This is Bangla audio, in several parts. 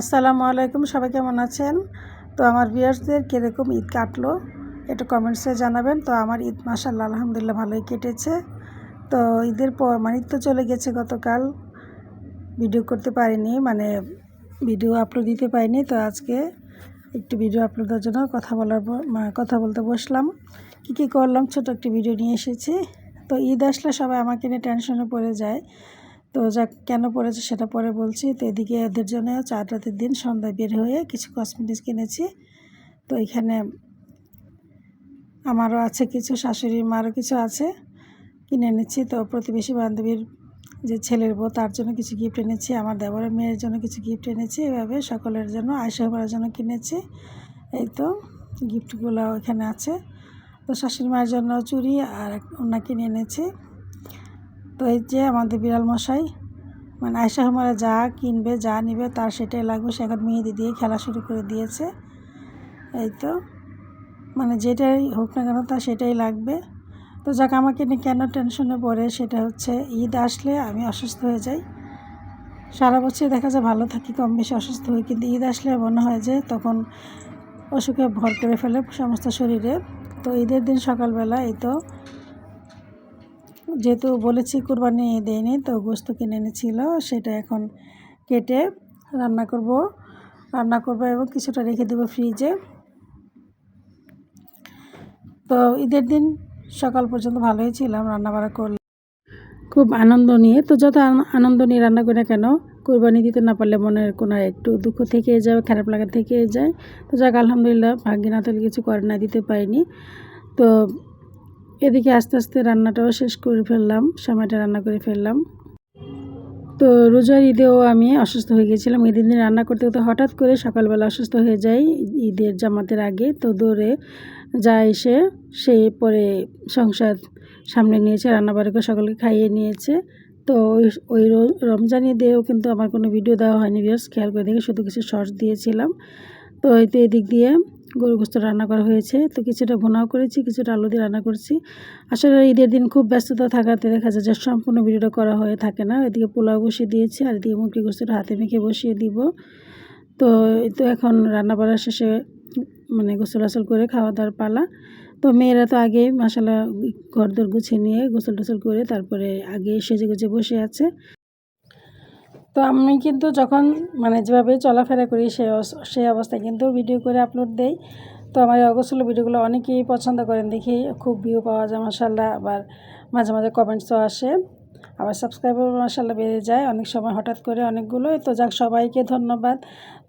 আসসালামু আলাইকুম, সবাই কেমন আছেন? তো আমার ভিউয়ার্সদের কীরকম ঈদ কাটলো এটা কমেন্টসে জানাবেন। তো আমার ঈদ মাসাল্লাহ আলহামদুলিল্লাহ ভালোই কেটেছে। তো ঈদের পর মানে ঈদ তো চলে গেছে গতকাল। ভিডিও করতে পারিনি মানে ভিডিও আপলোড দিতে পারিনি। তো আজকে একটু ভিডিও আপলোডের জন্য কথা বলার কথা বলতে বসলাম। কী কী করলাম, ছোট একটি ভিডিও নিয়ে এসেছি। তো ঈদ আসলে সবাই আমাকে নিয়ে টেনশনে পড়ে যায়। তো যা কেন পড়েছে সেটা পরে বলছি। তো এদিকে এদের জন্য চার রাতের দিন সন্ধ্যায় বের হয়ে কিছু কসমেটিক্স কিনেছি। তো এখানে আমারও আছে কিছু শাশুড়ি মারও কিছু আছে কিনে এনেছি। তো প্রতিবেশী বান্ধবীর যে ছেলের বউ, তার জন্য কিছু গিফট এনেছি। আমার দেবরের মেয়ের জন্য কিছু গিফট এনেছি। এভাবে সকলের জন্য আয়সা করার জন্য কিনেছি। এই তো গিফটগুলো এখানে আছে। তো শাশুড়ি মায়ের জন্য চুড়ি আর ওনা কিনে এনেছি। তো এই যে আমাদের বিড়াল মশাই মানে আয়সা হুমারা যা কিনবে, যা নিবে তার সেটাই লাগবে। সে এখন মেহেদি দিয়ে খেলা শুরু করে দিয়েছে। এই তো মানে যেটাই হোক না কেন তা সেটাই লাগবে। তো যাক, আমাকে নিয়ে কেন টেনশনে পড়ে সেটা হচ্ছে, ঈদ আসলে আমি অসুস্থ হয়ে যাই। সারা বছর দেখা যায় ভালো থাকি, কম বেশি অসুস্থ হই। কিন্তু ঈদ আসলে মনে হয় যে তখন অসুখে ভর করে ফেলে সমস্ত শরীরে। তো ঈদের দিন সকালবেলা এই তো যেহেতু বলেছি কোরবানি দেয়নি, তো গোস্ত কিনে এনেছিল, সেটা এখন কেটে রান্না করব। রান্না করব এবং কিছুটা রেখে দেবো ফ্রিজে। তো ঈদের দিন সকাল পর্যন্ত ভালোই ছিলাম রান্না বান্না করলে খুব আনন্দ নিয়ে, তো যত আনন্দ নিয়ে রান্না করি না কেন, কোরবানি দিতে না পারলে মনের কোনো একটু দুঃখ থেকে যায়, খারাপ লাগা থেকে যায়। তো যাক, আলহামদুলিল্লাহ, ভাগ্যে না কিছু করে না, দিতে পারিনি। তো এদিকে আস্তে আস্তে রান্নাটাও শেষ করে ফেললাম, সময়টা রান্না করে ফেললাম। তো রোজার ঈদেও আমি অসুস্থ হয়ে গেছিলাম, ঈদের দিন রান্না করতে করতে হঠাৎ করে সকালবেলা অসুস্থ হয়ে যাই ঈদের জামাতের আগে। তো দৌড়ে যা এসে সে পরে সংসার সামনে নিয়েছে রান্নাবাড়ি করে সকলকে খাইয়ে নিয়েছে। তো ওই ওই রমজান ঈদেও কিন্তু আমার কোনো ভিডিও দেওয়া হয়নি বিয়াস খেয়াল করে দেখে শুধু কিছু শর্টস দিয়েছিলাম। তো এই তো এদিক দিয়ে গরু গোস্ত রান্না করা হয়েছে। তো কিছুটা ভুনাও করেছি, কিছুটা আলু দিয়ে রান্না করছি। আসলে ঈদের দিন খুব ব্যস্ততা থাকাতে দেখা যায় যে সম্পূর্ণ ভিডিওটা করা হয়ে থাকে না। এদিকে পোলাও বসিয়ে দিয়েছি, আর এদিকে মুরগি গোস্তটা হাতে মেখে বসিয়ে দিব। তো তো এখন রান্না বাড়া শেষে মানে গোসল আসল করে খাওয়া দাওয়ার পালা। তো মেয়েরা তো আগেই মশালা ঘর দর গুছিয়ে নিয়ে গোসল টোসল করে তারপরে আগে সেজে গুজে বসে আছে। তো আমি কিন্তু যখন মানে যেভাবে চলাফেরা করি অস- সেই অবস্থায় কিন্তু ভিডিও করে আপলোড দেই। তো আমার এই অগোছলো ভিডিওগুলো অনেকেই পছন্দ করেন দেখি খুব ভিউ পাওয়া যায় মাসাল্লাহ আবার মাঝে মাঝে কমেন্টসও আসে। আবার সাবস্ক্রাইবার মাসাল্লাহ বেড়ে যায়, অনেক সময় হঠাৎ করে অনেকগুলো। তো যাক, সবাইকে ধন্যবাদ।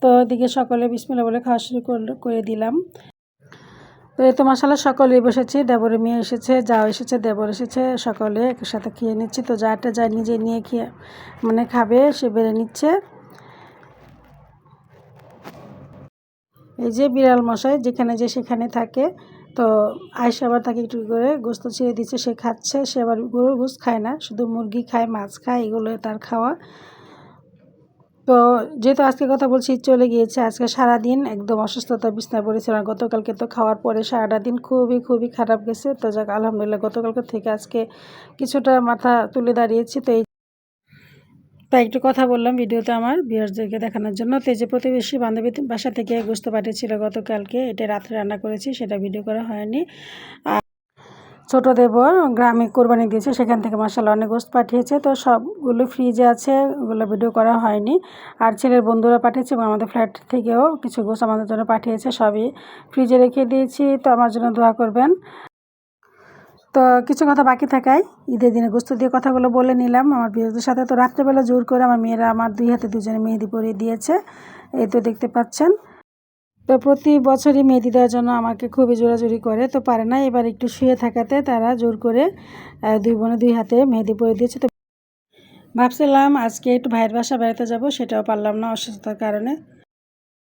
তো এদিকে সকলে বিসমিল্লা বলে খাওয়া শুরু করে দিলাম। তো এই তো মশালা সকলেই বসেছি, দেবরের মেয়ে এসেছে, যাও এসেছে, দেবর এসেছে, সকলে একসাথে খেয়ে নিচ্ছি। তো যাটা যা নিজে নিয়ে খেয়ে মানে খাবে, সে বেড়ে নিচ্ছে। এই যে বিড়াল মশাই, যেখানে যে সেখানে থাকে। তো আয়সা আবার তাকে একটু করে গোস্ত ছিঁড়ে দিচ্ছে, সে খাচ্ছে, সে আবার গরুর গোস্ত খায় না, শুধু মুরগি খায়, মাছ খায়, এগুলো তার খাওয়া। তো যেহেতু আজকে কথা বলছি, চলে গিয়েছে আজকে সারাদিন একদম অসুস্থতা, বিছনায় পড়েছিলাম। গতকালকে তো খাওয়ার পরে সারাটা দিন খুবই খুবই খারাপ গেছে। তো যাক, আলহামদুলিল্লাহ, গতকালকে থেকে আজকে কিছুটা মাথা তুলে দাঁড়িয়েছি। তো এই তাই একটু কথা বললাম ভিডিওতে আমার বিয়ার্সদেরকে দেখানোর জন্য। তো যে প্রতিবেশী বান্ধবী বাসা থেকে গোস্ত পাঠিয়েছিল গতকালকে, এটা রাত্রে রান্না করেছি, সেটা ভিডিও করা হয়নি। আর ছোটো দেবর গ্রামে কোরবানি দিয়েছে, সেখান থেকে মশালা অনেক গোস্ত পাঠিয়েছে। তো সবগুলো ফ্রিজে আছে, ওগুলো ভিডিও করা হয়নি। আর ছেলের বন্ধুরা পাঠিয়েছে, এবং আমাদের ফ্ল্যাট থেকেও কিছু গোস্ত আমাদের জন্য পাঠিয়েছে, সবই ফ্রিজে রেখে দিয়েছি। তো আমার জন্য দোয়া করবেন। তো কিছু কথা বাকি থাকায় ঈদের দিনে গোস্ত দিয়ে কথাগুলো বলে নিলাম। আমার বিয়েদের সাথে তো রাত্রেবেলা জোর করে আমার মেয়েরা, আমার দুই হাতে দুজনে মেহেদি পরিয়ে দিয়েছে। এই তো দেখতে পাচ্ছেন। তো প্রতি বছরই মেহেদি দেওয়ার জন্য আমাকে খুবই জোরাজুরি করে। তো পারে না, এবার একটু শুয়ে থাকাতে তারা জোর করে দুই বোনে দুই হাতে মেহেদি পরে দিয়েছে। তো ভাবছিলাম আজকে একটু ভাইয়ের বাসা বেড়াতে যাব, সেটাও পারলাম না অসুস্থতার কারণে।